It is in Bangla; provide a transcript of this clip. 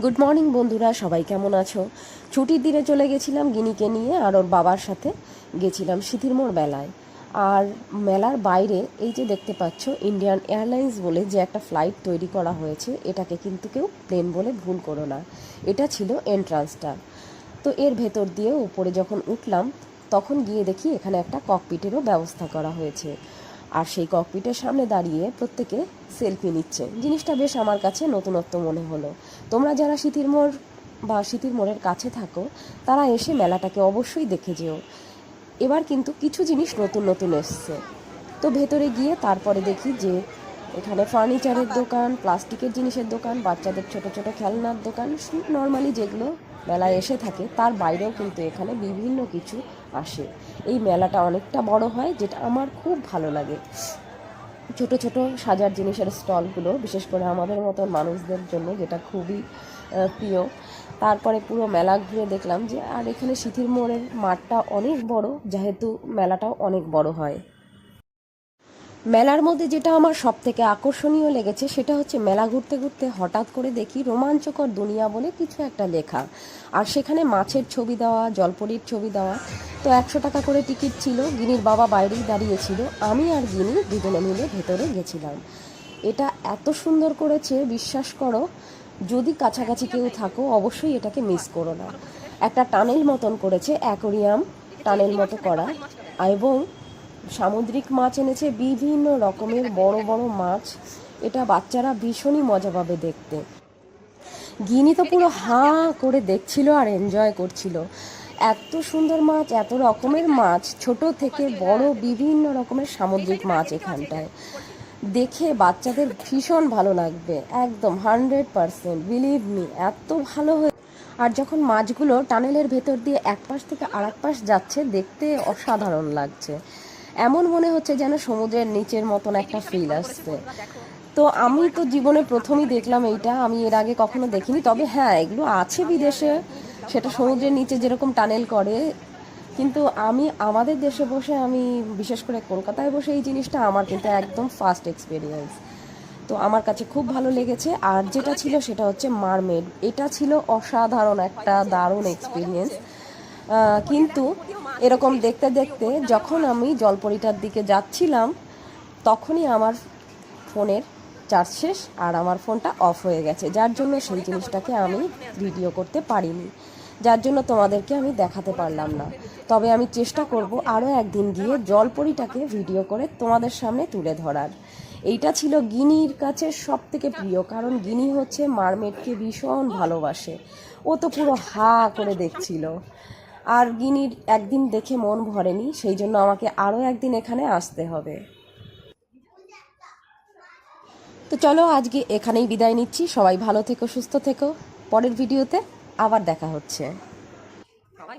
গুড মর্নিং বন্ধুরা, সবাই কেমন আছো? ছুটির দিনে চলে গেছিলাম গিনিকে নিয়ে আর ওর বাবার সাথে গেছিলাম সিথিরমোড় মেলায়। আর মেলার বাইরে এই যে দেখতে পাচ্ছ ইন্ডিয়ান এয়ারলাইন্স বলে যে একটা ফ্লাইট তৈরি করা হয়েছে, এটাকে কিন্তু কেউ প্লেন বলে ভুল করো না। এটা ছিল এন্ট্রান্সটা তো এর ভেতর দিয়ে উপরে যখন উঠলাম, তখন গিয়ে দেখি এখানে একটা ককপিটেরও ব্যবস্থা করা হয়েছে। আর সেই ককপিটের সামনে দাঁড়িয়ে প্রত্যেকে সেলফি নিচ্ছে। জিনিসটা বেশ আমার কাছে নতুনত্ব মনে হলো। তোমরা যারা শীতির মোড় বা শীতির মোড়ের কাছে থাকো, তারা এসে মেলাটাকে অবশ্যই দেখে যেও। এবার কিন্তু কিছু জিনিস নতুন নতুন এসছে। তো ভেতরে গিয়ে তারপরে দেখি যে এখানে ফার্নিচারের দোকান প্লাস্টিকের জিনিসের দোকান, বাচ্চাদের ছোট ছোট খেলনার দোকান নর্মালি যেগুলো মেলায় এসে থাকে, তার বাইরেও কিন্তু এখানে বিভিন্ন কিছু আসে। এই মেলাটা অনেকটা বড় হয়, যেটা আমার খুব ভালো লাগে। ছোট ছোট সাজার জিনিসের স্টলগুলো, বিশেষ করে আমাদের মতন মানুষদের জন্য, যেটা খুবই প্রিয়। তারপরে পুরো মেলা ঘুরে দেখলাম যে, আর এখানে সিথির মোড়ের মাঠটা অনেক বড়, যেহেতু মেলাটাও অনেক বড় হয়। মেলার মধ্যে যেটা আমার সব থেকে আকর্ষণীয় লেগেছে, সেটা হচ্ছে মেলা ঘুরতে ঘুরতে হঠাৎ করে দেখি রোমাঞ্চকর দুনিয়া বলে কিছু একটা লেখা। আর সেখানে মাছের ছবি দেওয়া, জলপরির ছবি দেওয়া। তো একশো টাকা করে টিকিট ছিল, গিনির বাবা বাইরেই দাঁড়িয়েছিল, আমি আর গিনি দুজনে মিলে ভেতরে গেছিলাম। এটা এত সুন্দর করেছে, বিশ্বাস করো, যদি কাছাকাছি কেউ থাকো, অবশ্যই এটাকে মিস করো না। একটা টানেল মতন করেছে, অ্যাকোরিয়াম টানেল মতো করা। এবং সামুদ্রিক মাছ এনেছে, বিভিন্ন রকমের বড় বড় মাছ। এটা বাচ্চারা ভীষণই মজা পাবে দেখতে। গিনি তো পুরো হাঁ করে দেখছিল আর এনজয় করছিল। এত সুন্দর মাছ, এত রকমের মাছ, ছোট থেকে বড় বিভিন্ন রকমের সামুদ্রিক মাছ এখানটায়। দেখে বাচ্চাদের ভীষণ ভালো লাগবে, একদম হান্ড্রেড পারসেন্ট বিলিভ মি এত ভালো হয়ে আর যখন মাছগুলো টানেলের ভেতর দিয়ে এক পাশ থেকে আর পাশ যাচ্ছে, দেখতে অসাধারণ লাগছে। এমন মনে হচ্ছে যেন সমুদ্রের নিচের মতন একটা ফিল আসছে। তো আমি তো জীবনে প্রথমই দেখলাম এইটা, আমি এর আগে কখনো দেখিনি। তবে হ্যাঁ এগুলো আছে বিদেশে, সেটা সমুদ্রের নিচে যেরকম টানেল করে। কিন্তু আমি, আমাদের দেশে বসে আমি, বিশেষ করে কলকাতায় বসে এই জিনিসটা আমার কিন্তু একদম ফার্স্ট এক্সপিরিয়েন্স তো আমার কাছে খুব ভালো লেগেছে। আর যেটা ছিল সেটা হচ্ছে মারমেড। এটা ছিল অসাধারণ একটা দারুণ এক্সপিরিয়েন্স কিন্তু এরকম দেখতে দেখতে যখন আমি জলপরিটার দিকে যাচ্ছিলাম, তখনই আমার ফোনের চার্জ শেষ আর আমার ফোনটা অফ হয়ে গেছে। যার জন্য সেই জিনিসটাকে আমি ভিডিও করতে পারিনি। যার জন্য তোমাদেরকে আমি দেখাতে পারলাম না। তবে আমি চেষ্টা করব আরও একদিন গিয়ে জলপরিটাকে ভিডিও করে তোমাদের সামনে তুলে ধরার। এইটা ছিল গিনির কাছে সব থেকে প্রিয়, কারণ গিনি হচ্ছে মারমেডকে ভীষণ ভালোবাসে। ও তো পুরো হা করে দেখছিল। আর গিনির একদিন দেখে মন ভরেনি, সেই জন্য আমাকে আরও একদিন এখানে আসতে হবে। তো চলো আজকে এখানেই বিদায় নিচ্ছি, সবাই ভালো থেকো, সুস্থ থেকো। পরের ভিডিওতে আবার দেখা হচ্ছে। সবাই